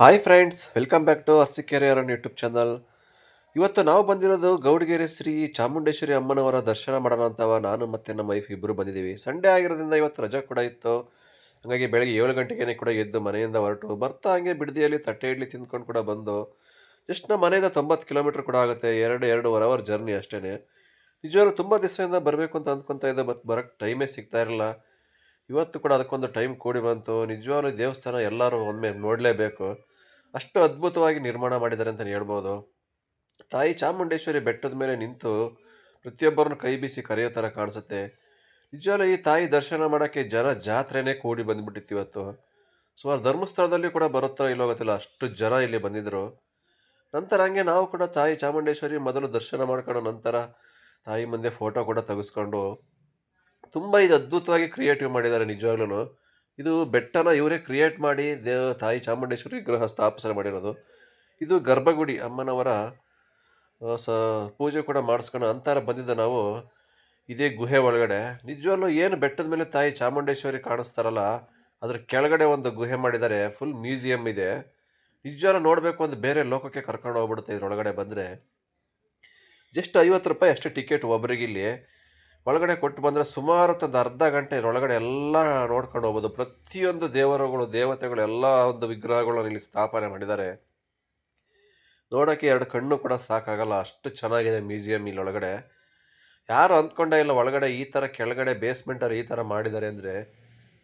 Hi friends, welcome back to Arsikere ಅವರ YouTube channel. ಇವತ್ತು ನಾವು ಬಂದಿರೋದು ಗೌಡಗೆರೆ ಶ್ರೀ ಚಾಮುಂಡೇಶ್ವರಿ ಅಮ್ಮನವರ ದರ್ಶನ ಮಾಡೋಣ ಅಂತವ ನಾನು ಮತ್ತು ನಮ್ಮ ವೈಫ್ ಇಬ್ಬರು ಬಂದಿದ್ದೀವಿ. ಸಂಡೇ ಆಗಿರೋದ್ರಿಂದ ಇವತ್ತು ರಜೆ ಕೂಡ ಇತ್ತು. ಹಾಗಾಗಿ ಬೆಳಗ್ಗೆ ಏಳು ಗಂಟೆಗೆ ಕೂಡ ಎದ್ದು ಮನೆಯಿಂದ ಹೊರಟು, ಬರ್ತಾ ಹಂಗೆ ಬಿಡದಿಯಲ್ಲಿ ತಟ್ಟೆ ಇಡ್ಲಿ ತಿಂದ್ಕೊಂಡು ಕೂಡ ಬಂದು ಜಸ್ಟ್ ನಮ್ಮ ಮನೆಯಿಂದ ತೊಂಬತ್ತು ಕಿಲೋಮೀಟ್ರ್ ಕೂಡ ಆಗುತ್ತೆ, ಎರಡು, ಎರಡೂವರೆ ಅವರ್ ಜರ್ನಿ ಅಷ್ಟೇ ನಿಜವಾಗ್ಲೂ ತುಂಬ ದಿವಸದಿಂದ ಬರಬೇಕು ಅಂತ ಅಂದ್ಕೊತಾ ಇದ್ದೆ ಬಟ್ ಬರೋಕ್ಕೆ ಟೈಮೇ ಸಿಗ್ತಾ ಇರಲಿಲ್ಲ. ಇವತ್ತು ಕೂಡ ಅದಕ್ಕೊಂದು ಟೈಮ್ ಕೂಡಿ ಬಂತು. ನಿಜವಾಗ್ಲೂ ದೇವಸ್ಥಾನ ಎಲ್ಲರೂ ಒಮ್ಮೆ ನೋಡಲೇಬೇಕು. ಅಷ್ಟು ಅದ್ಭುತವಾಗಿ ನಿರ್ಮಾಣ ಮಾಡಿದ್ದಾರೆ ಅಂತಲೇ ಹೇಳ್ಬೋದು. ತಾಯಿ ಚಾಮುಂಡೇಶ್ವರಿ ಬೆಟ್ಟದ ಮೇಲೆ ನಿಂತು ಪ್ರತಿಯೊಬ್ಬರನ್ನು ಕೈ ಬೀಸಿ ಕರೆಯೋ ಥರ ಕಾಣಿಸುತ್ತೆ. ನಿಜವಾಗ್ಲೂ ಈ ತಾಯಿ ದರ್ಶನ ಮಾಡೋಕ್ಕೆ ಜನ ಜಾತ್ರೆನೇ ಕೂಡಿ ಬಂದ್ಬಿಟ್ಟಿತ್ತು ಇವತ್ತು. ಸುಮಾರು ಧರ್ಮಸ್ಥಳದಲ್ಲಿ ಕೂಡ ಬರುತ್ತಾ ಇಲ್ಲೋ ಗೊತ್ತಿಲ್ಲ, ಅಷ್ಟು ಜನ ಇಲ್ಲಿ ಬಂದಿದ್ದರು ನಂತರ ಹಂಗೆ ನಾವು ಕೂಡ ತಾಯಿ ಚಾಮುಂಡೇಶ್ವರಿ ಮೊದಲು ದರ್ಶನ ಮಾಡ್ಕೊಂಡು ನಂತರ ತಾಯಿ ಮುಂದೆ ಫೋಟೋ ಕೂಡ ತೆಗೆಸ್ಕೊಂಡು ತುಂಬ ಇದು ಅದ್ಭುತವಾಗಿ ಕ್ರಿಯೇಟಿವ್ ಮಾಡಿದ್ದಾರೆ ನಿಜವಾಗ್ಲೂ ಇದು ಬೆಟ್ಟನ ಇವರೇ ಕ್ರಿಯೇಟ್ ಮಾಡಿ ದೇವ ತಾಯಿ ಚಾಮುಂಡೇಶ್ವರಿ ಗೃಹ ಸ್ಥಾಪನೆ ಮಾಡಿರೋದು. ಇದು ಗರ್ಭಗುಡಿ ಅಮ್ಮನವರ ಸ, ಪೂಜೆ ಕೂಡ ಮಾಡಿಸ್ಕೊಂಡು ಅಂತಾರ ಬಂದಿದ್ದ ನಾವು ಇದೇ ಗುಹೆ ಒಳಗಡೆ. ನಿಜವಾಗ್ಲೂ ಏನು ಬೆಟ್ಟದ ಮೇಲೆ ತಾಯಿ ಚಾಮುಂಡೇಶ್ವರಿ ಕಾಣಿಸ್ತಾರಲ್ಲ, ಅದ್ರ ಕೆಳಗಡೆ ಒಂದು ಗುಹೆ ಮಾಡಿದ್ದಾರೆ ಫುಲ್ ಮ್ಯೂಸಿಯಂ ಇದೆ. ನಿಜವಾಗ್ಲೂ ನೋಡಬೇಕು ಅಂತ ಬೇರೆ ಲೋಕಕ್ಕೆ ಕರ್ಕೊಂಡು ಹೋಗ್ಬಿಡುತ್ತೆ ಇದ್ರೊಳಗಡೆ ಬಂದರೆ. ಜಸ್ಟ್ ಐವತ್ತು ರೂಪಾಯಿ ಅಷ್ಟೇ ಟಿಕೆಟ್ ಒಬ್ಬರಿಗಿಲ್ಲಿ ಒಳಗಡೆ ಕೊಟ್ಟು ಬಂದರೆ ಸುಮಾರು ಹೊತ್ತು ಅರ್ಧ ಗಂಟೆ ಇದರೊಳಗಡೆ ಎಲ್ಲ ನೋಡ್ಕೊಂಡು ಹೋಗ್ಬೋದು. ಪ್ರತಿಯೊಂದು ದೇವರುಗಳು, ದೇವತೆಗಳು ಎಲ್ಲ ಒಂದು ವಿಗ್ರಹಗಳನ್ನು ಇಲ್ಲಿ ಸ್ಥಾಪನೆ ಮಾಡಿದ್ದಾರೆ. ನೋಡೋಕ್ಕೆ ಎರಡು ಕಣ್ಣು ಕೂಡ ಸಾಕಾಗಲ್ಲ. ಅಷ್ಟು ಚೆನ್ನಾಗಿದೆ ಮ್ಯೂಸಿಯಂ ಇಲ್ಲಿ ಒಳಗಡೆ. ಯಾರು ಅಂದ್ಕೊಂಡೇ ಇಲ್ಲ ಒಳಗಡೆ ಈ ಥರ ಕೆಳಗಡೆ ಬೇಸ್ಮೆಂಟಲ್ಲಿ ಈ ಥರ ಮಾಡಿದ್ದಾರೆ ಅಂದರೆ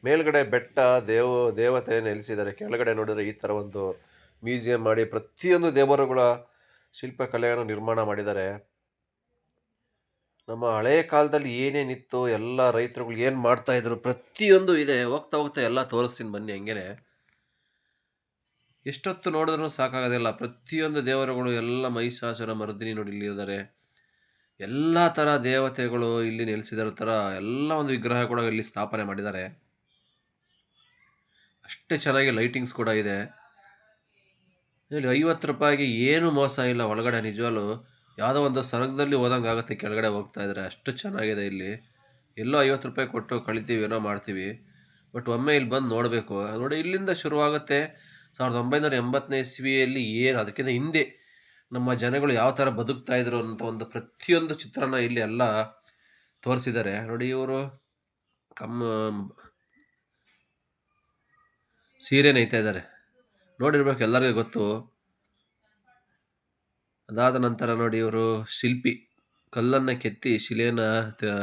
ಮೇಲ್ಗಡೆ ಬೆಟ್ಟ, ದೇವ, ದೇವತೆ ನೆಲೆಸಿದ್ದಾರೆ. ಕೆಳಗಡೆ ನೋಡಿದರೆ ಈ ಥರ ಒಂದು ಮ್ಯೂಸಿಯಂ ಮಾಡಿ ಪ್ರತಿಯೊಂದು ದೇವರುಗಳ ಶಿಲ್ಪಕಲೆಯನ್ನು ನಿರ್ಮಾಣ ಮಾಡಿದ್ದಾರೆ. ನಮ್ಮ ಹಳೆಯ ಕಾಲದಲ್ಲಿ ಏನೇನಿತ್ತು ಎಲ್ಲ ರೈತರುಗಳು ಏನು ಮಾಡ್ತಾ ಇದ್ರು, ಪ್ರತಿಯೊಂದು ಇದೆ. ಹೋಗ್ತಾ ಹೋಗ್ತಾ ಎಲ್ಲ ತೋರಿಸ್ತೀನಿ ಬನ್ನಿ ಹಂಗೇನೆ. ಎಷ್ಟೊತ್ತು ನೋಡಿದ್ರೂ ಸಾಕಾಗೋದಿಲ್ಲ. ಪ್ರತಿಯೊಂದು ದೇವರುಗಳು ಎಲ್ಲ ಮಹಿಷಾಸುರ ಮರ್ದಿನಿ ನೋಡಿ ಇಲ್ಲಿ ಇದ್ದಾರೆ ಎಲ್ಲ ಥರ ದೇವತೆಗಳು ಇಲ್ಲಿ ನೆಲೆಸಿದಾರ ಥರ ಎಲ್ಲ ಒಂದು ವಿಗ್ರಹ ಕೂಡ ಇಲ್ಲಿ ಸ್ಥಾಪನೆ ಮಾಡಿದ್ದಾರೆ. ಅಷ್ಟೇ ಚೆನ್ನಾಗಿ ಲೈಟಿಂಗ್ಸ್ ಕೂಡ ಇದೆ. ಇಲ್ಲಿ ಐವತ್ತು ರೂಪಾಯಿಗೆ ಏನು ಮೋಸ ಇಲ್ಲ ಒಳಗಡೆ ನಿಜವಾಗ್ಲೂ. ಯಾವುದೋ ಒಂದು ಸ್ವರ್ಗದಲ್ಲಿ ಹೋದಂಗೆ ಆಗುತ್ತೆ ಕೆಳಗಡೆ ಹೋಗ್ತಾ ಇದ್ದಾರೆ ಅಷ್ಟು ಚೆನ್ನಾಗಿದೆ ಇಲ್ಲಿ. ಎಲ್ಲೋ ಐವತ್ತು ರೂಪಾಯಿ ಕೊಟ್ಟು ಕಳಿತೀವಿ, ಏನೋ ಮಾಡ್ತೀವಿ. ಬಟ್ ಒಮ್ಮೆ ಇಲ್ಲಿ ಬಂದು ನೋಡಬೇಕು. ನೋಡಿ, ಇಲ್ಲಿಂದ ಶುರುವಾಗುತ್ತೆ ಸಾವಿರದ ಒಂಬೈನೂರ ಎಂಬತ್ತನೇ ಇಸ್ವಿಯಲ್ಲಿ ಏನು, ಅದಕ್ಕಿಂತ ಹಿಂದೆ ನಮ್ಮ ಜನಗಳು ಯಾವ ಥರ ಬದುಕ್ತಾ ಇದ್ರು ಅಂತ ಒಂದು ಪ್ರತಿಯೊಂದು ಚಿತ್ರನ ಇಲ್ಲಿ ಎಲ್ಲ ತೋರಿಸಿದ್ದಾರೆ. ನೋಡಿ, ಇವರು ಕಮ್ಮ ಸೀರೆ ನೇಯ್ತಾ ಇದ್ದಾರೆ ನೋಡಿರ್ಬೇಕು, ಎಲ್ಲರಿಗೂ ಗೊತ್ತು. ಅದಾದ ನಂತರ ನೋಡಿ ಇವರು ಶಿಲ್ಪಿ. ಕಲ್ಲನ್ನು ಕೆತ್ತಿ ಶಿಲೆಯನ್ನು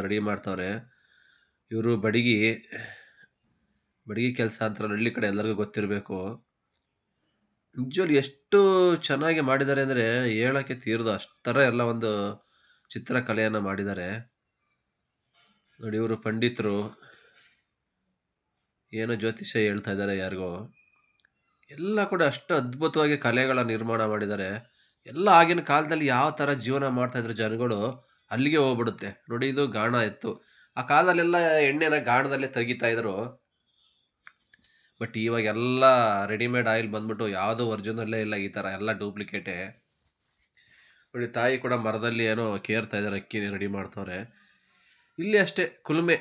ರೆಡಿ ಮಾಡ್ತವ್ರೆ. ಇವರು ಬಡಗಿ ಬಡಗಿ ಕೆಲಸ ಅಂತ ಹಳ್ಳಿ ಕಡೆ ಎಲ್ಲರಿಗೂ ಗೊತ್ತಿರಬೇಕು. ನಿಜವಾಗ್ಲೂ ಎಷ್ಟು ಚೆನ್ನಾಗಿ ಮಾಡಿದ್ದಾರೆ ಅಂದರೆ ಹೇಳೋಕ್ಕೆ ತೀರ್ದು ಅಷ್ಟರ ಎಲ್ಲ ಒಂದು ಚಿತ್ರಕಲೆಯನ್ನು ಮಾಡಿದ್ದಾರೆ. ನೋಡಿ ಇವರು ಪಂಡಿತರು. ಏನೋ ಜ್ಯೋತಿಷ್ಯ ಹೇಳ್ತಾ ಇದ್ದಾರೆ ಯಾರಿಗೋ. ಎಲ್ಲ ಕೂಡ ಅಷ್ಟು ಅದ್ಭುತವಾಗಿ ಕಲೆಗಳ ನಿರ್ಮಾಣ ಮಾಡಿದ್ದಾರೆ. ಎಲ್ಲ ಆಗಿನ ಕಾಲದಲ್ಲಿ ಯಾವ ಥರ ಜೀವನ ಮಾಡ್ತಾಯಿದ್ರು ಜನಗಳು ಅಲ್ಲಿಗೆ ಹೋಗ್ಬಿಡುತ್ತೆ. ನೋಡಿ, ಇದು ಗಾಣ ಇತ್ತು ಆ ಕಾಲದಲ್ಲೆಲ್ಲ ಎಣ್ಣೆನ ಗಾಣದಲ್ಲೇ ತೆಗಿತಾ ಇದ್ರು. ಬಟ್ ಇವಾಗ ಎಲ್ಲ ರೆಡಿಮೇಡ್ ಆಯಿಲ್ ಬಂದ್ಬಿಟ್ಟು ಯಾವುದು ಒರಿಜಿನಲ್ಲೇ ಇಲ್ಲ ಈ ಥರ ಎಲ್ಲ ಡೂಪ್ಲಿಕೇಟೇ. ನೋಡಿ, ತಾಯಿ ಕೂಡ ಮರದಲ್ಲಿ ಏನೋ ಕೇರ್ತಾ ಇದ್ದಾರೆ ಅಕ್ಕಿ ರೆಡಿ ಮಾಡ್ತವ್ರೆ. ಇಲ್ಲಿ ಅಷ್ಟೇ, ಕುಲುಮೆ.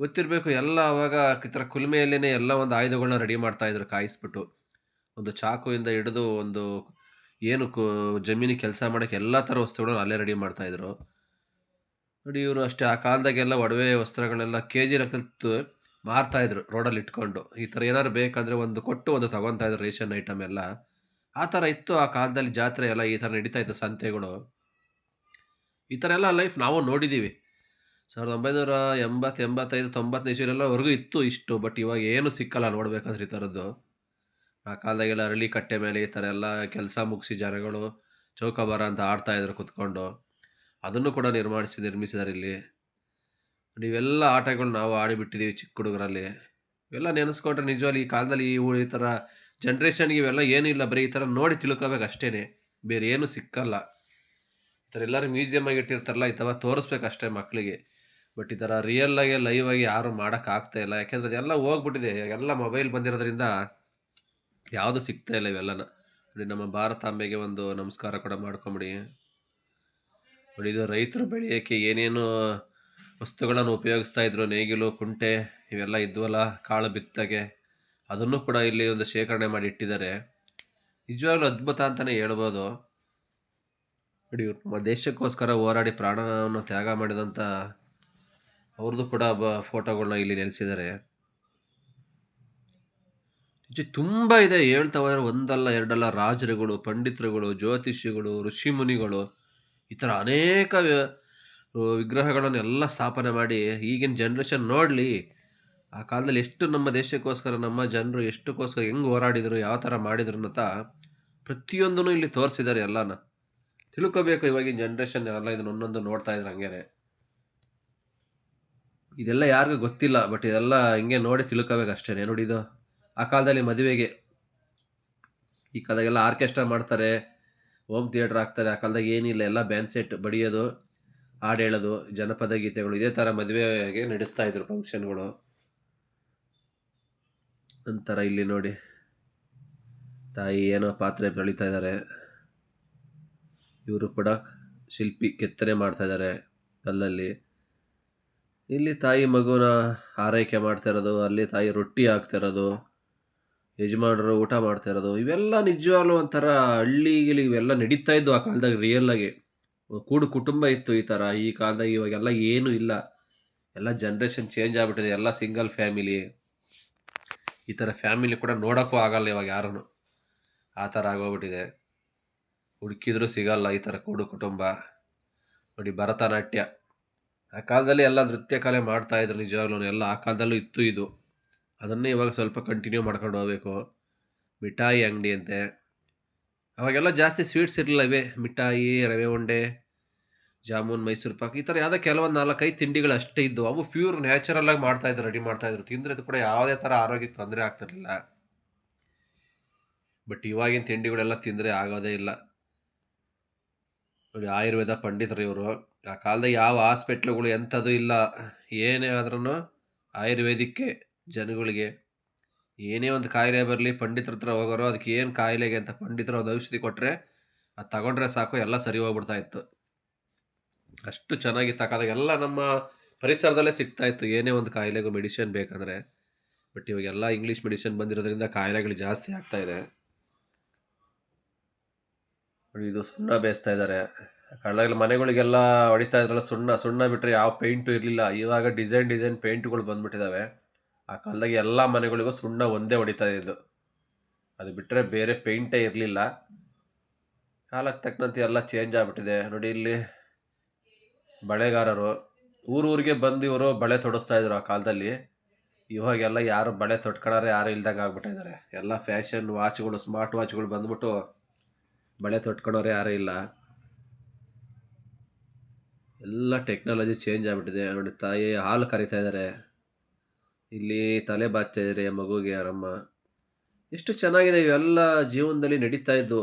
ಗೊತ್ತಿರಬೇಕು, ಎಲ್ಲ ಅವಾಗ ಈ ಥರ ಕುಲುಮೆಯಲ್ಲೇ ಎಲ್ಲ ಒಂದು ಆಯುಧಗಳನ್ನ ರೆಡಿ ಮಾಡ್ತಾ ಇದ್ರು, ಕಾಯಿಸ್ಬಿಟ್ಟು. ಒಂದು ಚಾಕುವಿಂದ ಹಿಡಿದು ಒಂದು ಏನು ಜಮೀನಿಗೆ ಕೆಲಸ ಮಾಡೋಕ್ಕೆ ಎಲ್ಲ ಥರ ವಸ್ತುಗಳನ್ನ ಅಲ್ಲೇ ರೆಡಿ ಮಾಡ್ತಾಯಿದ್ರು ನೋಡಿ, ಇವರು ಅಷ್ಟೇ ಆ ಕಾಲದಾಗೆಲ್ಲ ಒಡವೆ ವಸ್ತ್ರಗಳೆಲ್ಲ ಕೆ ಜಿ ಲೆಕ್ಕದಲ್ಲಿ ಮಾರ್ತಾಯಿದ್ರು ರೋಡಲ್ಲಿ ಇಟ್ಕೊಂಡು. ಈ ಥರ ಏನಾದ್ರು ಬೇಕಂದರೆ ಒಂದು ಕೊಟ್ಟು ಒಂದು ತೊಗೊತಾಯಿದ್ರು ರೇಷನ್ ಐಟಮ್ ಎಲ್ಲ. ಆ ಥರ ಇತ್ತು ಆ ಕಾಲದಲ್ಲಿ ಜಾತ್ರೆ ಎಲ್ಲ ಈ ಥರ ನಡೀತಾ ಇತ್ತು ಸಂತೆಗಳು. ಈ ಥರ ಎಲ್ಲ ಲೈಫ್ ನಾವು ನೋಡಿದ್ದೀವಿ ಸಾವಿರದ ಒಂಬೈನೂರ ಎಂಬತ್ತು, ಎಂಬತ್ತೈದು ತೊಂಬತ್ತನೇ ಇಸ್ವಿಲೆಲ್ಲವರೆಗೂ ಇತ್ತು ಇಷ್ಟು ಬಟ್ ಇವಾಗ ಏನು ಸಿಕ್ಕಲ್ಲ ನೋಡ್ಬೇಕಾದ್ರೆ ಈ ಥರದ್ದು. ಆ ಕಾಲದಾಗೆಲ್ಲ ಅರಳಿ ಕಟ್ಟೆ ಮೇಲೆ ಈ ಥರ ಎಲ್ಲ ಕೆಲಸ ಮುಗಿಸಿ ಜನಗಳು ಚೌಕಾಬಾರ ಅಂತ ಆಡ್ತಾಯಿದ್ರು ಕುತ್ಕೊಂಡು. ಅದನ್ನು ಕೂಡ ನಿರ್ಮಾಣಿಸಿ ನಿರ್ಮಿಸಿದ್ದಾರೆ ಇಲ್ಲಿ. ನೀವೆಲ್ಲ ಆಟಗಳು ನಾವು ಆಡಿಬಿಟ್ಟಿದ್ದೀವಿ ಚಿಕ್ಕ ಹುಡುಗರಲ್ಲಿ. ಇವೆಲ್ಲ ನೆನೆಸ್ಕೊಂಡ್ರೆ ನಿಜವಾಗಿ ಈ ಕಾಲದಲ್ಲಿ ಈ ಈ ಥರ ಜನ್ರೇಷನ್ಗೆ ಇವೆಲ್ಲ ಏನಿಲ್ಲ ಬರೀ ಈ ಥರ ನೋಡಿ ತಿಳ್ಕೋಬೇಕು ಅಷ್ಟೇ ಬೇರೆ ಏನೂ ಸಿಕ್ಕಲ್ಲ. ಈ ಥರ ಎಲ್ಲರೂ ಮ್ಯೂಸಿಯಮ್ ಆಗಿ ಇಟ್ಟಿರ್ತಾರಲ್ಲ, ಈ ಥರ ತೋರಿಸ್ಬೇಕು ಅಷ್ಟೇ ಮಕ್ಕಳಿಗೆ. ಬಟ್ ಈ ಥರ ಲೈವ್ ಆಗಿ ಯಾರು ಮಾಡೋಕ್ಕಾಗ್ತಾ ಇಲ್ಲ. ಯಾಕೆಂದ್ರೆ ಅದೆಲ್ಲ ಹೋಗ್ಬಿಟ್ಟಿದೆ. ಎಲ್ಲ ಮೊಬೈಲ್ ಬಂದಿರೋದ್ರಿಂದ ಯಾವುದು ಸಿಗ್ತಾ ಇಲ್ಲ ಇವೆಲ್ಲನ. ನೋಡಿ, ನಮ್ಮ ಭಾರತಾಂಬೆಗೆ ಒಂದು ನಮಸ್ಕಾರ ಕೂಡ ಮಾಡ್ಕೊಂಬಿಡಿ. ನೋಡಿ, ಇದು ರೈತರು ಬೆಳೆಯೋಕ್ಕೆ ಏನೇನು ವಸ್ತುಗಳನ್ನು ಉಪಯೋಗಿಸ್ತಾ ಇದ್ರು, ನೇಗಿಲು, ಕುಂಟೆ, ಇವೆಲ್ಲ ಇದ್ವಲ್ಲ, ಕಾಳು ಬಿತ್ತಗೆ, ಅದನ್ನು ಕೂಡ ಇಲ್ಲಿ ಒಂದು ಶೇಖರಣೆ ಮಾಡಿ ಇಟ್ಟಿದ್ದಾರೆ. ನಿಜವಾಗ್ಲೂ ಅದ್ಭುತ ಅಂತಲೇ ಹೇಳ್ಬೋದು. ನೋಡಿ ನಮ್ಮ ದೇಶಕ್ಕೋಸ್ಕರ ಹೋರಾಡಿ ಪ್ರಾಣವನ್ನು ತ್ಯಾಗ ಮಾಡಿದಂಥ ಅವ್ರದ್ದು ಕೂಡ ಬ ಫೋಟೋಗಳನ್ನ ಇಲ್ಲಿ ನೆಲೆಸಿದ್ದಾರೆ. ನಿಜ ತುಂಬ ಇದೆ. ಹೇಳ್ತಾ ಹೋದರೆ ಒಂದಲ್ಲ, ಎರಡಲ್ಲ. ರಾಜರುಗಳು, ಪಂಡಿತರುಗಳು, ಜ್ಯೋತಿಷಿಗಳು, ಋಷಿಮುನಿಗಳು ಈ ಥರ ಅನೇಕ ವಿಗ್ರಹಗಳನ್ನು ಎಲ್ಲ ಸ್ಥಾಪನೆ ಮಾಡಿ ಈಗಿನ ಜನ್ರೇಷನ್ ನೋಡಲಿ, ಆ ಕಾಲದಲ್ಲಿ ಎಷ್ಟು ನಮ್ಮ ದೇಶಕ್ಕೋಸ್ಕರ, ನಮ್ಮ ಜನರು ಎಷ್ಟಕ್ಕೋಸ್ಕರ ಹೆಂಗೆ ಹೋರಾಡಿದರು, ಯಾವ ಥರ ಮಾಡಿದ್ರು ಅಂತ ಪ್ರತಿಯೊಂದನ್ನು ಇಲ್ಲಿ ತೋರಿಸಿದ್ದಾರೆ ಎಲ್ಲನ. ತಿಳ್ಕೋಬೇಕು ಇವಾಗಿನ ಜನ್ರೇಷನ್ ಎಲ್ಲ ಇದನ್ನ ಒಂದೊಂದು ನೋಡ್ತಾ ಇದ್ರು ಹಂಗೇನೆ. ಇದೆಲ್ಲ ಯಾರಿಗೂ ಗೊತ್ತಿಲ್ಲ ಬಟ್ ಇದೆಲ್ಲ ಹಿಂಗೆ ನೋಡಿ ತಿಳ್ಕೋಬೇಕು ಅಷ್ಟೇ ನೋಡಿ ಇದು. ಆ ಕಾಲದಲ್ಲಿ ಮದುವೆಗೆ ಈ ಕಾಲದಾಗೆಲ್ಲ ಆರ್ಕೆಸ್ಟ್ರಾ ಮಾಡ್ತಾರೆ ಹೋಮ್ ಥಿಯೇಟ್ರ್ ಹಾಕ್ತಾರೆ, ಆ ಕಾಲದಾಗ ಏನಿಲ್ಲ, ಎಲ್ಲ ಬ್ಯಾನ್ ಸೆಟ್ ಬಡಿಯೋದು, ಹಾಡು ಹೇಳೋದು, ಜನಪದ ಗೀತೆಗಳು, ಇದೇ ಥರ ಮದುವೆಗೆ ನಡೆಸ್ತಾ ಇದ್ರು ಫಂಕ್ಷನ್ಗಳು. ನಂತರ ಇಲ್ಲಿ ನೋಡಿ, ತಾಯಿ ಏನೋ ಪಾತ್ರೆ ಬೆಳೀತಾ ಇದ್ದಾರೆ. ಇವರು ಕೂಡ ಶಿಲ್ಪಿ ಕೆತ್ತನೆ ಮಾಡ್ತಾ ಇದ್ದಾರೆ ಕಲ್ಲಲ್ಲಿ. ಇಲ್ಲಿ ತಾಯಿ ಮಗುನ ಆರೈಕೆ ಮಾಡ್ತಾ ಇರೋದು, ಅಲ್ಲಿ ತಾಯಿ ರೊಟ್ಟಿ ಹಾಕ್ತಾ ಇರೋದು. ಯಜಮಾನರು ಊಟ ಮಾಡ್ತಾ ಇರೋದು, ಇವೆಲ್ಲ ನಿಜವಾಗ್ಲೂ ಒಂಥರ ಹಳ್ಳಿಗಿಲಿ ಇವೆಲ್ಲ ನಡೀತಾ ಇದ್ದವು ಆ ಕಾಲದಾಗ ರಿಯಲ್ ಆಗಿ. ಕೂಡು ಕುಟುಂಬ ಇತ್ತು ಈ ಥರ, ಈ ಕಾಲದಾಗ ಇವಾಗೆಲ್ಲ ಏನೂ ಇಲ್ಲ. ಎಲ್ಲ ಜನ್ರೇಷನ್ ಚೇಂಜ್ ಆಗ್ಬಿಟ್ಟಿದೆ, ಎಲ್ಲ ಸಿಂಗಲ್ ಫ್ಯಾಮಿಲಿ ಈ ಥರ ಫ್ಯಾಮಿಲಿ ಕೂಡ ನೋಡೋಕ್ಕೂ ಆಗಲ್ಲ ಇವಾಗ ಯಾರೂ ಆ ಥರ ಆಗೋಗ್ಬಿಟ್ಟಿದೆ. ಹುಡುಕಿದ್ರೂ ಸಿಗಲ್ಲ ಈ ಥರ ಕೂಡು ಕುಟುಂಬ. ನೋಡಿ ಭರತನಾಟ್ಯ. ಆ ಕಾಲದಲ್ಲಿ ಎಲ್ಲ ನೃತ್ಯ ಕಲೆ ಮಾಡ್ತಾಯಿದ್ರು ನಿಜವಾಗ್ಲೂ ಎಲ್ಲ ಆ ಕಾಲದಲ್ಲೂ ಇತ್ತು ಇದು. ಅದನ್ನೇ ಇವಾಗ ಸ್ವಲ್ಪ ಕಂಟಿನ್ಯೂ ಮಾಡ್ಕೊಂಡು ಹೋಗಬೇಕು. ಮಿಠಾಯಿ ಅಂಗಡಿ ಅಂತೆ. ಅವಾಗೆಲ್ಲ ಜಾಸ್ತಿ ಸ್ವೀಟ್ಸ್ ಇರಲಿಲ್ಲ ಇವೇ. ಮಿಠಾಯಿ, ರವೆ ಉಂಡೆ, ಜಾಮೂನ್, ಮೈಸೂರು ಪಾಕ್ ಈ ಥರ ಯಾವುದೋ ಕೆಲವೊಂದು ನಾಲ್ಕೈದು ತಿಂಡಿಗಳು ಅಷ್ಟೇ ಇದ್ದವು. ಅವು ಪ್ಯೂರ್ ನ್ಯಾಚುರಲ್ಲಾಗಿ ಮಾಡ್ತಾಯಿದ್ರು ರೆಡಿ ಮಾಡ್ತಾಯಿದ್ರು ತಿಂದರೆ ಅದು ಕೂಡ ಯಾವುದೇ ಥರ ಆರೋಗ್ಯಕ್ಕೆ ತೊಂದರೆ ಆಗ್ತಿರಲಿಲ್ಲ. ಬಟ್ ಇವಾಗಿನ ತಿಂಡಿಗಳೆಲ್ಲ ತಿಂದರೆ ಆಗೋದೇ ಇಲ್ಲ. ನೋಡಿ ಆಯುರ್ವೇದ ಪಂಡಿತರು ಇವರು, ಆ ಕಾಲದ ಯಾವ ಹಾಸ್ಪಿಟ್ಲುಗಳು ಎಂಥದ್ದು ಇಲ್ಲ. ಏನೇ ಆದ್ರೂ ಆಯುರ್ವೇದಿಕ್ಕೆ ಜನಗಳಿಗೆ ಏನೇ ಒಂದು ಕಾಯಿಲೆ ಬರಲಿ, ಪಂಡಿತರ ಹತ್ರ ಹೋಗೋರು, ಅದಕ್ಕೆ ಏನು ಕಾಯಿಲೆಗೆ ಅಂತ ಪಂಡಿತರು ಅದು ಔಷಧಿ ಕೊಟ್ಟರೆ ಅದು ತಗೊಂಡ್ರೆ ಸಾಕು, ಎಲ್ಲ ಸರಿ ಹೋಗ್ಬಿಡ್ತಾ ಇತ್ತು. ಅಷ್ಟು ಚೆನ್ನಾಗಿ ತಕಾದಾಗ ಎಲ್ಲ ನಮ್ಮ ಪರಿಸರದಲ್ಲೇ ಸಿಗ್ತಾ ಇತ್ತು. ಏನೇ ಒಂದು ಕಾಯಿಲೆಗೂ ಮೆಡಿಸಿನ್ ಬೇಕಂದರೆ. ಬಟ್ ಇವಾಗೆಲ್ಲ ಇಂಗ್ಲೀಷ್ ಮೆಡಿಸಿನ್ ಬಂದಿರೋದ್ರಿಂದ ಕಾಯಿಲೆಗಳು ಜಾಸ್ತಿ ಆಗ್ತಾ ಇದೆ. ಇದು ಸುಣ್ಣ ಬೇಯಿಸ್ತಾ ಇದ್ದಾರೆ. ಕಳ್ಳಗಳ ಮನೆಗಳಿಗೆಲ್ಲ ಹೊಡಿತಾ ಇದ್ರಲ್ಲ ಸುಣ್ಣ. ಸುಣ್ಣ ಬಿಟ್ಟರೆ ಯಾವ ಪೇಂಟು ಇರಲಿಲ್ಲ. ಇವಾಗ ಡಿಸೈನ್ ಡಿಸೈನ್ ಪೇಂಟ್ಗಳು ಬಂದ್ಬಿಟ್ಟಿದ್ದಾವೆ ಆ ಕಾಲದಾಗ ಎಲ್ಲ ಮನೆಗಳಿಗೂ ಸುಣ್ಣ ಒಂದೇ ಹೊಡಿತಾ ಇದ್ದು. ಅದು ಬಿಟ್ಟರೆ ಬೇರೆ ಪೇಂಟೇ ಇರಲಿಲ್ಲ. ಕಾಲಕ್ಕೆ ತಕ್ಕಂತೆ ಎಲ್ಲ ಚೇಂಜ್ ಆಗಿಬಿಟ್ಟಿದೆ. ನೋಡಿ ಇಲ್ಲಿ ಬಳೆಗಾರರು ಊರೂರಿಗೆ ಬಂದು ಇವರು ಬಳೆ ತೊಡಿಸ್ತಾ ಇದ್ರು ಆ ಕಾಲದಲ್ಲಿ. ಇವಾಗೆಲ್ಲ ಯಾರು ಬಳೆ ತೊಟ್ಕೊಳ್ಳೋರು ಯಾರು ಇಲ್ದಂಗೆ ಆಗ್ಬಿಟ್ಟಿದ್ದಾರೆ. ಎಲ್ಲ ಫ್ಯಾಷನ್ ವಾಚ್ಗಳು ಸ್ಮಾರ್ಟ್ ವಾಚ್ಗಳು ಬಂದ್ಬಿಟ್ಟು ಬಳೆ ತೊಟ್ಕೊಳ್ಳೋರು ಯಾರೂ ಇಲ್ಲ. ಎಲ್ಲ ಟೆಕ್ನಾಲಜಿ ಚೇಂಜ್ ಆಗಿಬಿಟ್ಟಿದೆ. ನೋಡಿ ತಾಯಿ ಹಾಲು ಕರಿತಾ ಇದ್ದಾರೆ. ಇಲ್ಲಿ ತಲೆ ಬಾಚ್ತಾ ಇದ್ದಾರೆ ಮಗುಗೆ ಅರಮ್ಮ ಎಷ್ಟು ಚೆನ್ನಾಗಿದೆ ಇವೆಲ್ಲ ಜೀವನದಲ್ಲಿ ನಡೀತಾ ಇದ್ದು.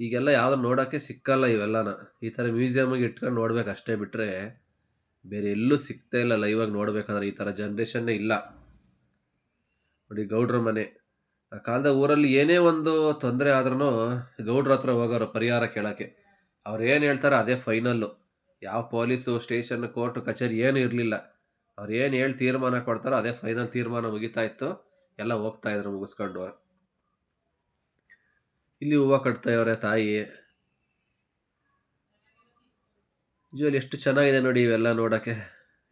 ಈಗೆಲ್ಲ ಯಾವ್ದು ನೋಡೋಕ್ಕೆ ಸಿಕ್ಕಲ್ಲ ಇವೆಲ್ಲನ. ಈ ಥರ ಮ್ಯೂಸಿಯಮ್ಗೆ ಇಟ್ಕೊಂಡು ನೋಡ್ಬೇಕು ಅಷ್ಟೇ ಬಿಟ್ಟರೆ ಬೇರೆ ಎಲ್ಲೂ ಸಿಗ್ತಾ ಇಲ್ಲ ಲೈವಾಗಿ ನೋಡ್ಬೇಕಂದ್ರೆ ಈ ಥರ ಜನ್ರೇಷನ್ನೇ ಇಲ್ಲ. ನೋಡಿ ಗೌಡ್ರ ಮನೆ. ಆ ಕಾಲದ ಊರಲ್ಲಿ ಏನೇ ಒಂದು ತೊಂದರೆ ಆದ್ರೂ ಗೌಡ್ರ ಹತ್ರ ಹೋಗೋರು ಪರಿಹಾರ ಕೇಳೋಕ್ಕೆ ಅವ್ರು ಏನು ಹೇಳ್ತಾರೆ ಅದೇ ಫೈನಲ್ಲು ಯಾವ ಪೊಲೀಸು ಸ್ಟೇಷನ್ ಕೋರ್ಟು ಕಚೇರಿ ಏನೂ ಇರಲಿಲ್ಲ. ಅವ್ರು ಏನು ಹೇಳಿ ತೀರ್ಮಾನ ಕೊಡ್ತಾರೋ ಅದೇ ಫೈನಲ್ ತೀರ್ಮಾನ ಮುಗಿತಾ ಇತ್ತು. ಎಲ್ಲ ಹೋಗ್ತಾ ಇದ್ರು ಮುಗಿಸ್ಕೊಂಡು. ಇಲ್ಲಿ ಹೂವು ಕಟ್ತಾ ಇವ್ರೆ ತಾಯಿ. ನಿಜವಲ್ಲಿ ಎಷ್ಟು ಚೆನ್ನಾಗಿದೆ ನೋಡಿ ಇವೆಲ್ಲ ನೋಡೋಕ್ಕೆ.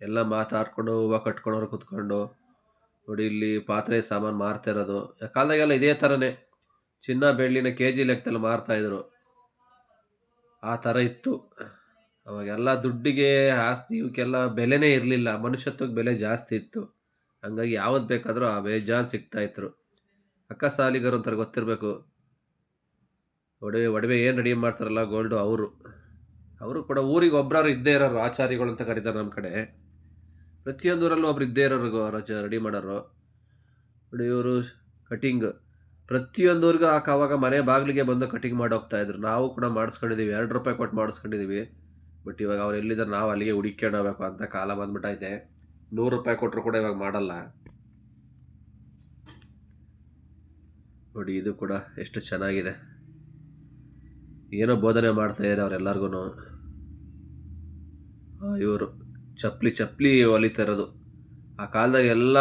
ಎಲ್ಲ ಮಾತಾಡ್ಕೊಂಡು ಹೂವು ಕಟ್ಕೊಂಡವ್ರು ಕುತ್ಕೊಂಡು. ನೋಡಿ ಇಲ್ಲಿ ಪಾತ್ರೆ ಸಾಮಾನು ಮಾರ್ತಾ ಇರೋದು. ಕಾಲದಾಗೆಲ್ಲ ಇದೇ ಥರನೇ ಚಿನ್ನ ಬೆಳ್ಳಿನ ಕೆ ಜಿ ಲೆಕ್ಕದಲ್ಲಿ ಮಾರ್ತಾಯಿದ್ರು ಆ ಥರ ಇತ್ತು. ಅವಾಗೆಲ್ಲ ದುಡ್ಡಿಗೆ ಆಸ್ತಿ, ಇವಕ್ಕೆಲ್ಲ ಬೆಲೆನೇ ಇರಲಿಲ್ಲ. ಮನುಷ್ಯತ್ವಕ್ಕೆ ಬೆಲೆ ಜಾಸ್ತಿ ಇತ್ತು. ಹಂಗಾಗಿ ಯಾವ್ದು ಬೇಕಾದರೂ ಆ ಬೇಜಾನ್ ಸಿಗ್ತಾ ಇತ್ತು ಅಕ್ಕ ಸಾಲಿಗರು ಅಂತಾರೆ, ಗೊತ್ತಿರಬೇಕು. ಒಡವೆ ಒಡವೆ ಏನು ರೆಡಿ ಮಾಡ್ತಾರಲ್ಲ ಗೋಲ್ಡು ಅವರು. ಅವರು ಕೂಡ ಊರಿಗೆ ಒಬ್ಬರವ್ರು ಇದ್ದೇ ಇರೋರು, ಆಚಾರಿಗಳು ಅಂತ ಕರೀತಾರೆ ನಮ್ಮ ಕಡೆ. ಪ್ರತಿಯೊಂದು ಊರಲ್ಲೂ ಒಬ್ರು ಇದ್ದೇ ಇರೋರು ರೆಡಿ ಮಾಡೋರು. ನೋಡಿ ಇವರು ಕಟಿಂಗ್ ಪ್ರತಿಯೊಂದೂರಿಗೂ ಆಕ ಅವಾಗ ಮನೆ ಬಾಗಿಲಿಗೆ ಬಂದು ಕಟಿಂಗ್ ಮಾಡಿ ಹೋಗ್ತಾ ಇದ್ರು. ನಾವು ಕೂಡ ಮಾಡಿಸ್ಕೊಂಡಿದ್ದೀವಿ ಎರಡು ರೂಪಾಯಿ ಕೊಟ್ಟು ಮಾಡಿಸ್ಕೊಂಡಿದ್ದೀವಿ ಬಟ್ ಇವಾಗ ಅವ್ರು ಎಲ್ಲಿದ್ದಾರೆ ನಾವು ಅಲ್ಲಿಗೆ ಹುಡುಕ್ಕೊಂಡು ಹೋಗ್ಬೇಕು ಅಂತ ಕಾಲ ಬಂದ್ಬಿಟ್ಟೈತೆ ನೂರು ರೂಪಾಯಿ ಕೊಟ್ಟರು ಕೂಡ ಇವಾಗ ಮಾಡಲ್ಲ. ನೋಡಿ, ಇದು ಕೂಡ ಎಷ್ಟು ಚೆನ್ನಾಗಿದೆ. ಏನೋ ಬೋಧನೆ ಮಾಡ್ತಾ ಇದ್ದಾರೆ ಅವರೆಲ್ಲರಿಗೂ ಇವರು ಚಪ್ಪಲಿ ಚಪ್ಪಲಿ ಹೊಲಿತಾ ಇರೋದು. ಆ ಕಾಲದಾಗ ಎಲ್ಲ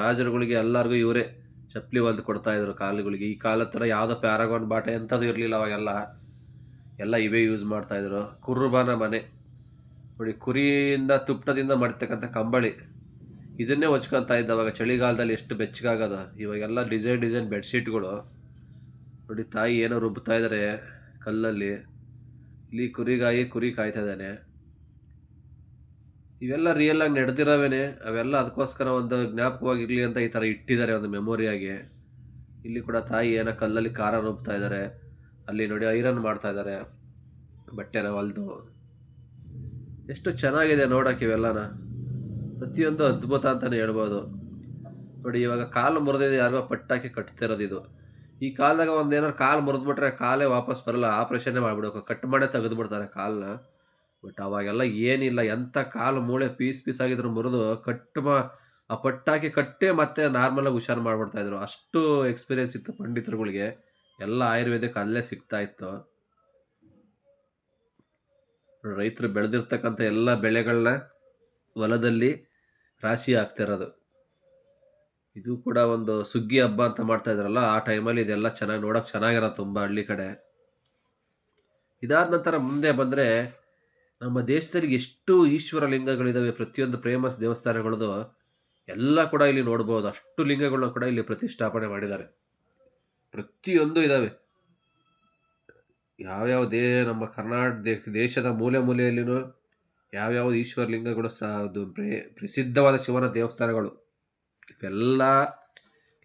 ರಾಜರುಗಳಿಗೆ ಎಲ್ಲರಿಗೂ ಇವರೇ ಚಪ್ಪಲಿ ಹೊಲ್ದು ಕೊಡ್ತಾಯಿದ್ರು ಕಾಲುಗಳಿಗೆ. ಈ ಕಾಲದ ಥರ ಯಾವುದೋ ಪ್ಯಾರಾಗಾನ್ ಬಾಟೆ ಎಂಥದ್ದು ಇರಲಿಲ್ಲ ಅವಾಗೆಲ್ಲ. ಎಲ್ಲ ಇವೇ ಯೂಸ್ ಮಾಡ್ತಾಯಿದ್ರು ಕುರುಬನ ಮನೆ. ನೋಡಿ, ಕುರಿಯಿಂದ ತುಪ್ಪದಿಂದ ಮಾಡಿರ್ತಕ್ಕಂಥ ಕಂಬಳಿ. ಇದನ್ನೇ ಹೊಚ್ಕೊತಾ ಇದ್ದ ಅವಾಗ ಚಳಿಗಾಲದಲ್ಲಿ ಎಷ್ಟು ಬೆಚ್ಚಗಾಗೋದು. ಇವಾಗೆಲ್ಲ ಡಿಸೈನ್ ಡಿಸೈನ್ ಬೆಡ್ಶೀಟ್ಗಳು ನೋಡಿ, ತಾಯಿ ಏನೋ ರುಬ್ತಾ ಇದ್ದಾರೆ ಕಲ್ಲಲ್ಲಿ. ಇಲ್ಲಿ ಕುರಿಗಾಯಿ, ಕುರಿ ಕಾಯ್ತಾ ಇದ್ದಾನೆ. ಇವೆಲ್ಲ ರಿಯಲ್ ಆಗಿ ನಡೆದಿರೋವೇನೆ? ಅವೆಲ್ಲ ಅದಕ್ಕೋಸ್ಕರ ಒಂದು ಜ್ಞಾಪಕವಾಗಿರಲಿ ಅಂತ ಈ ಥರ ಇಟ್ಟಿದ್ದಾರೆ ಒಂದು ಮೆಮೊರಿಯಾಗಿ ಇಲ್ಲಿ ಕೂಡ ತಾಯಿ ಏನೋ ಕಲ್ಲಲ್ಲಿ ಖಾರ ರುಬ್ತಾ ಇದ್ದಾರೆ ಅಲ್ಲಿ ನೋಡಿ ಐರನ್ ಮಾಡ್ತಾ ಇದ್ದಾರೆ ಬಟ್ಟೆನ ಹೊಲ್ದು. ಎಷ್ಟು ಚೆನ್ನಾಗಿದೆ ನೋಡೋಕೆ ಇವೆಲ್ಲನ. ಪ್ರತಿಯೊಂದು ಅದ್ಭುತ ಅಂತಲೇ ಹೇಳ್ಬೋದು. ನೋಡಿ ಇವಾಗ ಕಾಲು ಮುರಿದಿದೆ, ಯಾರಿಗೋ ಪಟ್ಟಾಕಿ ಕಟ್ತಿರೋದು ಇದು. ಈ ಕಾಲದಾಗ ಒಂದು ಏನಾರು ಕಾಲು ಮುರಿದ್ಬಿಟ್ರೆ ಕಾಲೇ ವಾಪಸ್ ಬರಲ್ಲ ಆಪ್ರೇಷನ್ನೇ ಮಾಡಿಬಿಡೋಕೆ. ಕಟ್ ಮಾಡೇ ತೆಗೆದುಬಿಡ್ತಾರೆ ಕಾಲನ್ನ ಬಟ್ ಅವಾಗೆಲ್ಲ ಏನಿಲ್ಲ ಎಂಥ ಕಾಲು ಮೂಳೆ ಪೀಸ್ ಪೀಸ್ ಆಗಿದ್ರು ಮುರಿದು ಕಟ್ಟು ಮಾ ಆ ಪಟ್ಟಾಕಿ ಕಟ್ಟೇ ಮತ್ತೆ ನಾರ್ಮಲಾಗಿ ಹುಷಾರು ಮಾಡಿಬಿಡ್ತಾಯಿದ್ರು ಅಷ್ಟು ಎಕ್ಸ್ಪೀರಿಯೆನ್ಸ್ ಇತ್ತು ಪಂಡಿತರುಗಳಿಗೆ. ಎಲ್ಲ ಆಯುರ್ವೇದಿಕ್ ಅಲ್ಲೇ ಸಿಗ್ತಾ ಇತ್ತು. ರೈತರು ಬೆಳೆದಿರ್ತಕ್ಕಂಥ ಎಲ್ಲ ಬೆಳೆಗಳನ್ನ ಹೊಲದಲ್ಲಿ ರಾಶಿ ಆಗ್ತಿರೋದು ಇದು ಕೂಡ ಒಂದು ಸುಗ್ಗಿ ಹಬ್ಬ ಅಂತ ಮಾಡ್ತಾ ಇದ್ರಲ್ಲ, ಆ ಟೈಮಲ್ಲಿ ಇದೆಲ್ಲ ಚೆನ್ನಾಗಿ ನೋಡೋಕೆ ಚೆನ್ನಾಗಿರೋ ತುಂಬ ಹಳ್ಳಿ ಕಡೆ. ಇದಾದ ನಂತರ ಮುಂದೆ ಬಂದರೆ ನಮ್ಮ ದೇಶದಲ್ಲಿ ಎಷ್ಟು ಈಶ್ವರ ಲಿಂಗಗಳಿದ್ದಾವೆ ಪ್ರತಿಯೊಂದು ಪ್ರೇಮ ದೇವಸ್ಥಾನಗಳದು ಎಲ್ಲ ಕೂಡ ಇಲ್ಲಿ ನೋಡ್ಬೋದು. ಅಷ್ಟು ಲಿಂಗಗಳನ್ನ ಕೂಡ ಇಲ್ಲಿ ಪ್ರತಿಷ್ಠಾಪನೆ ಮಾಡಿದ್ದಾರೆ. ಪ್ರತಿಯೊಂದು ಇದ್ದಾವೆ ಯಾವ್ಯಾವ ದೇ, ನಮ್ಮ ಕರ್ನಾಟಕ ದೇಶದ ಮೂಲೆ ಮೂಲೆಯಲ್ಲಿನೂ ಯಾವ್ಯಾವ ಈಶ್ವರ ಲಿಂಗಗಳು ಸಹ ಅದು ಪ್ರೇ, ಪ್ರಸಿದ್ಧವಾದ ಶಿವನ ದೇವಸ್ಥಾನಗಳು. ಇವೆಲ್ಲ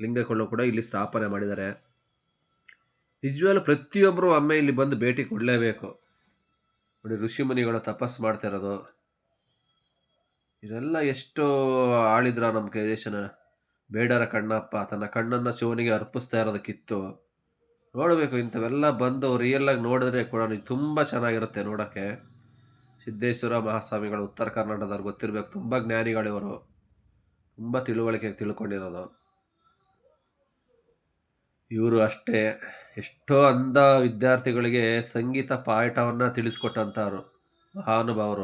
ಲಿಂಗಗಳು ಕೂಡ ಇಲ್ಲಿ ಸ್ಥಾಪನೆ ಮಾಡಿದ್ದಾರೆ. ನಿಜವಾಗ್ಲೂ ಪ್ರತಿಯೊಬ್ಬರು ಒಮ್ಮೆ ಇಲ್ಲಿ ಬಂದು ಭೇಟಿ ಕೊಡಲೇಬೇಕು. ನೋಡಿ, ಋಷಿಮುನಿಗಳು ತಪಸ್ಸು ಮಾಡ್ತಿರೋದು. ಇದೆಲ್ಲ ಎಷ್ಟು ಆಳಿದ್ರ ನಮ್ಮ ದೇಶನ ಬೇಡರ ಕಣ್ಣಪ್ಪ, ತನ್ನ ಕಣ್ಣನ್ನು ಶಿವನಿಗೆ ಅರ್ಪಿಸ್ತಾ ಇರೋದಕ್ಕಿತ್ತು ನೋಡಬೇಕು, ಇಂಥವೆಲ್ಲ ಬಂದು ರಿಯಲ್ಲಾಗಿ ನೋಡಿದ್ರೆ ಕೂಡ ತುಂಬ ಚೆನ್ನಾಗಿರುತ್ತೆ ನೋಡೋಕ್ಕೆ. ಸಿದ್ದೇಶ್ವರ ಮಹಾಸ್ವಾಮಿಗಳು ಉತ್ತರ ಕರ್ನಾಟಕದವ್ರು ಗೊತ್ತಿರಬೇಕು, ತುಂಬ ಜ್ಞಾನಿಗಳಿವರು ತುಂಬ ತಿಳುವಳಿಕೆ ತಿಳ್ಕೊಂಡಿರೋದು. ಇವರು ಅಷ್ಟೇ, ಎಷ್ಟೋ ಅಂಧ ವಿದ್ಯಾರ್ಥಿಗಳಿಗೆ ಸಂಗೀತ ಪಾಠವನ್ನು ತಿಳಿಸ್ಕೊಟ್ಟಂಥವ್ರು, ಮಹಾನುಭಾವರು.